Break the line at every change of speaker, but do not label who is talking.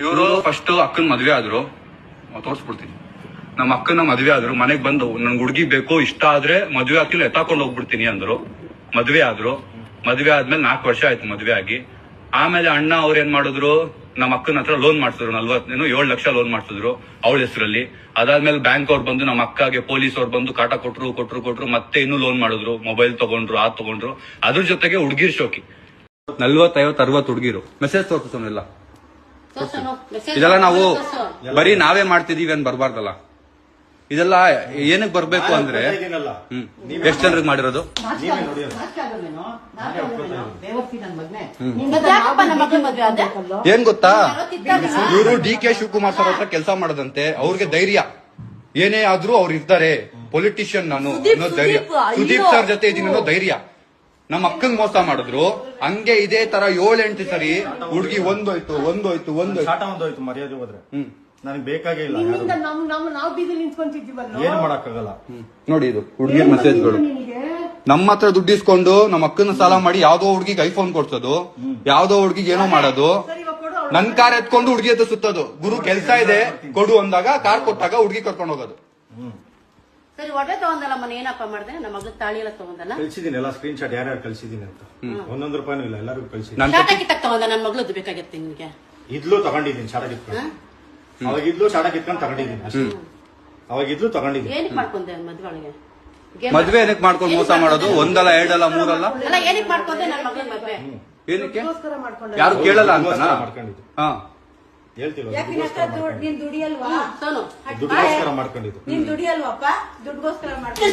ಇವರು ಫಸ್ಟ್ ಅಕ್ಕನ ಮದ್ವೆ ಆದ್ರು. ತೋರಿಸ್ಬಿಡ್ತೀನಿ. ನಮ್ಮ ಅಕ್ಕನ ಮದ್ವೆ ಆದ್ರು. ಮನೆಗ್ ಬಂದು ನನ್ ಹುಡುಗಿ ಬೇಕು, ಇಷ್ಟ ಆದ್ರೆ ಮದ್ವೆ ಹಾಕಿಲ್ಲ ಎತ್ತಾಕೊಂಡು ಹೋಗ್ಬಿಡ್ತೀನಿ, ಅಂದ್ರು. ಮದ್ವೆ ಆದ್ರು. ಮದ್ವೆ ಆದ್ಮೇಲೆ ನಾಲ್ಕು ವರ್ಷ ಆಯ್ತು ಮದ್ವೆ ಆಗಿ. ಆಮೇಲೆ ಅಣ್ಣ ಅವ್ರ ಏನ್ ಮಾಡಿದ್ರು? ನಮ್ಮ ಅಕ್ಕನ ಹತ್ರ ಲೋನ್ ಮಾಡ್ಸಿದ್ರು. ನಲ್ವತ್ತೇನು ಏಳು ಲಕ್ಷ ಲೋನ್ ಮಾಡ್ಸಿದ್ರು ಅವಳ ಹೆಸರಲ್ಲಿ. ಅದಾದ್ಮೇಲೆ ಬ್ಯಾಂಕ್ ಅವ್ರು ಬಂದು ನಮ್ಮ ಅಕ್ಕಗೆ ಪೊಲೀಸ್ ಅವ್ರು ಬಂದು ಕಾಟ ಕೊಟ್ರು ಕೊಟ್ರು ಕೊಟ್ರು, ಮತ್ತೆ ಇನ್ನೂ ಲೋನ್ ಮಾಡಿದ್ರು. ಮೊಬೈಲ್ ತಗೊಂಡ್ರು ಆ ತಗೊಂಡ್ರು. ಅದ್ರ ಜೊತೆಗೆ ಹುಡುಗಿರ್ ಶೋಕಿ. ನಲ್ವತ್ತೈವತ್ತು, ಅರವತ್ತು ಹುಡುಗಿರು. ಮೆಸೇಜ್ ತೋರಿಸೋನಿಲ್ಲ ಇದೆಲ್ಲ ನಾವು ಬರೀ ನಾವೇ ಮಾಡ್ತಿದೀವಿ ಅಂತ ಬರಬಾರ್ದಲ್ಲ. ಇದೆಲ್ಲ ಏನಕ್ಕೆ ಬರ್ಬೇಕು ಅಂದ್ರೆ ಎಷ್ಟ್ ಜನರಿಗೆ ಮಾಡಿರೋದು? ಏನ್ ಗೊತ್ತಾ? ಇವರು ಡಿ ಕೆ ಶಿವಕುಮಾರ್ ಸರ್ ಹತ್ರ ಕೆಲಸ ಮಾಡದಂತೆ. ಅವ್ರಿಗೆ ಧೈರ್ಯ. ಏನೇ ಆದ್ರೂ ಅವ್ರು ಇರ್ತಾರೆ. ಪೊಲಿಟಿಷಿಯನ್ ನಾನು ಅನ್ನೋ ಧೈರ್ಯ. ಸುದೀಪ್ ಸರ್ ಜೊತೆ ಇದೀನಿ ಅನ್ನೋ ಧೈರ್ಯ. ನಮ್ಮ ಅಕ್ಕಂಗ್ ಮೋಸ ಮಾಡಿದ್ರು. ಹಂಗೆ ಇದೇ ತರ ಏಳೆಂಟು ಸರಿ ಹುಡುಗಿ ಒಂದೋಯ್ತು ಒಂದೋಯ್ತು ಒಂದು
ಶಾಟ ಒಂದೋಯ್ತು ಮರ್ಯಾದೆ ಹೋದ್ರೆ.
ಹ್ಮ್.
ನನಗೆ ಬೇಕಾಗೇ ಇಲ್ಲ ಯಾರು.
ನಮ್ ನಮ್ ನಾವ್ ಬೀದಿ ನಿಂತ್ಕೊಂತಿದ್ದೀವಲ್ಲ
ಏನು ಮಾಡಕ್ಕಾಗಲ್ಲ.
ನೋಡಿ ಇದು ಹುಡುಗಿಯ ಮೆಸೇಜ್ಗಳು ನಮ್ಮ ಹತ್ರ ದುಡ್ಡು ಇಸ್ಕೊಂಡು ನಮ್ಮ ಅಕ್ಕನ ಸಾಲ ಮಾಡಿ ಯಾವ್ದೋ ಹುಡುಗಿಗೆ ಐಫೋನ್ ಕೊಡ್ಸೋದು ಯಾವ್ದೋ ಹುಡುಗಿಗೆ ಏನೋ ಮಾಡೋದು.
ಸರಿ ಇವಾಗ ಕೊಡು ಅವ್ಳು.
ನನ್ ಕಾರ್ ಎತ್ಕೊಂಡು ಹುಡುಗಿ ಹತ್ರ ಸುತ್ತೋದು. ಗುರು ಕೆಲ್ಸ ಇದೆ ಕೊಡು ಅಂದಾಗ ಕಾರ್ ಕೊಟ್ಟಾಗ ಹುಡುಗಿ ಕರ್ಕೊಂಡು ಹೋಗೋದು.
ಹ್ಮ್.
ಸರಿ ಒಡವೆ ತಗೊಂಡಲ್ಲ ಮನೆ ಏನಪ್ಪ ಮಾಡ್ದೆ? ನಮ್ಮ ಮಗಳ ತಾಳಿ ಎಲ್ಲ ತಗೊಂಡಲ್ಲ?
ಕಳ್ಸಿದೀನಿ ಎಲ್ಲ ಸ್ಕ್ರೀನ್ ಶಾಟ್ ಯಾರ್ಯಾರು ಕಳ್ಸಿದೀನಿ ಅಂತ. ಒಂದೊಂದು ರೂಪಾಯಿನೂ ಇಲ್ಲ ಎಲ್ಲರಿಗೂ ಕಳ್ಸಿದ್ದೀನಿ.
ನನ್
ಶಾಟ ಕಿತ್ತಕ್ ತಗೊಂಡ? ನನ್ನ ಮಗಳದ್ದು ಬೇಕಾಗಿತ್ತು ನಿನ್ಗೆ.
ಇದ್ಲು ತಗೊಂಡಿದ್ದೀನಿ ಶಾಟ ಕಿತ್ಕೊಂಡು. ಅವಾಗ ಇದ್ಲು ಶಾಟ ಕಿತ್ಕೊಂಡು ತಗೊಂಡಿದ್ದೀನಿ ಅಷ್ಟೇ. ಅವಾಗ ಇದ್ಲು ತಗೊಂಡಿದ್ದೀನಿ.
ಏನಕ್ಕೆ ಮಾಡ್ಕೊಂಡೆ ಮದ್ವೆ ಒಳಗೆ?
ಮದ್ವೆ ಏನಕ್ಕೆ ಮಾಡ್ಕೊಂಡು ಮೋಸ ಮಾಡೋದು? ಒಂದಲ್ಲ ಎರಡಲ್ಲ ಮೂರಲ್ಲ?
ಅಲ್ಲ ಏನಕ್ ಮಾಡ್ಕೊಂಡೆ ನನ್ನ ಮಗಳ ಮದ್ವೆ?
ಏನಕ್ಕೆ? ಯಾರು ಕೇಳಲ್ಲ ಅಂತ
ಮಾಡ್ಕೊಂಡಿದ್ದೀನಿ ಮಾಡ್ಕೊಂಡಿದ್ದು.
ಹಾ.
ನೀನ್ ದುಡಿಯಲ್ವಾ?
ದುಡ್ಡಿಗೋಸ್ಕರ ಮಾಡ್ಕೊಂಡಿದ್ದು.
ನೀನ್ ದುಡಿಯಲ್ವಪ್ಪ? ದುಡ್ಗೋಸ್ಕರ ಮಾಡ್ಕೊಂಡ